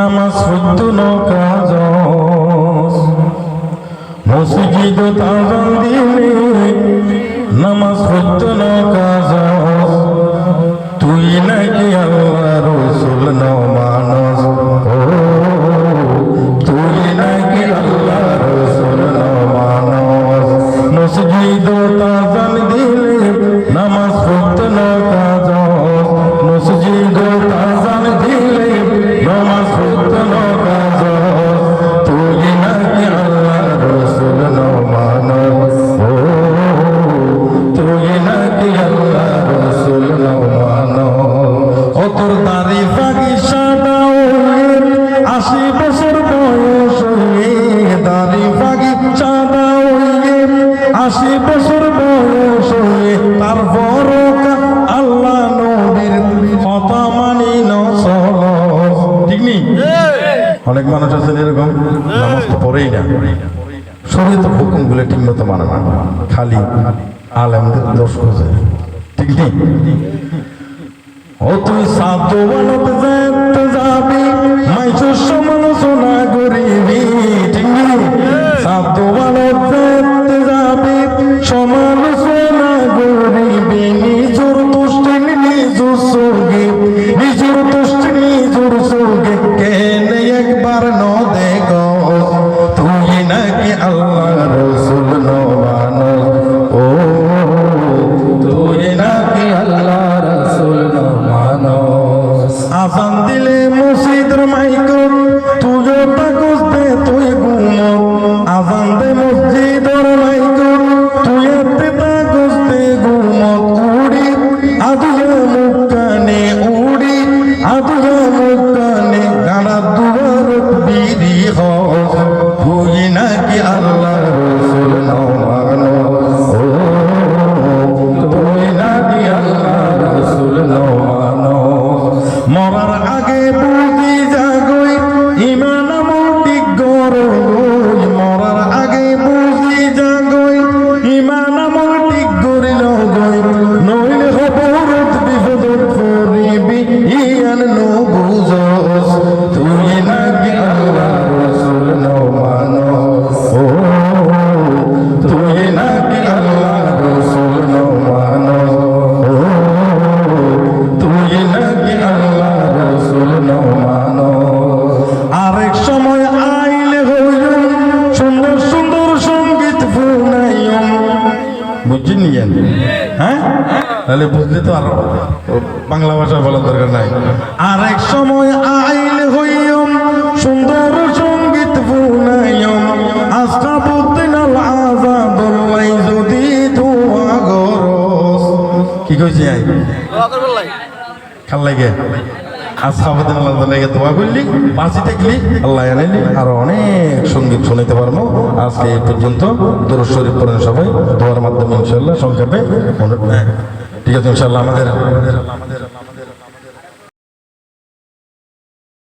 নামাজ সত্য কাজ? মসজিদ তাজান দিনে নামাজ সত্য কাজ? তুই নাকি আল্লাহ রসুল ন আশি বছর বয়স হয়ে দাড়ি ফাঁকি সাদা ওয়ের আশি বছর বয়স হয়ে তারপর আল্লাহ নবীর কথা মানি ন চলস। ঠিক নেই অনেক মানুষ আছেন এরকম নামাজ তো পড়েই না। শরীর হুকুমগুলো ঠিক মতো মানে না। খালি আলেমদের দোষ খোঁজে। ঠিক নেই ও তুই সাধ্য যাবি। হ্যাঁ? তাহলে বুঝলে তো আর বাংলা ভাষা বলার দরকার নাই। আর এক সময় আইলে হইম সুন্দর সংগীত ফুনাইম আজকা বুদ্দিন আল আজাদুল্লাই যদি ধোয়া গরস। কি কইছি আই? খাল লাগে। আসহাবুদ্দিন আল্লাহ লাগে দোয়া করলি বাঁচি থাকলি আল্লাহ আনাইলি আরও অনেক সংগীত শুনাইতে পারব। আজকে এই পর্যন্ত দরুদ শরীফ পড়েন সবাই। দোয়ার মাধ্যমে ইনশাল্লাহ সংক্ষেপে হ্যাঁ, ঠিক আছে ইনশাল্লাহ আমাদের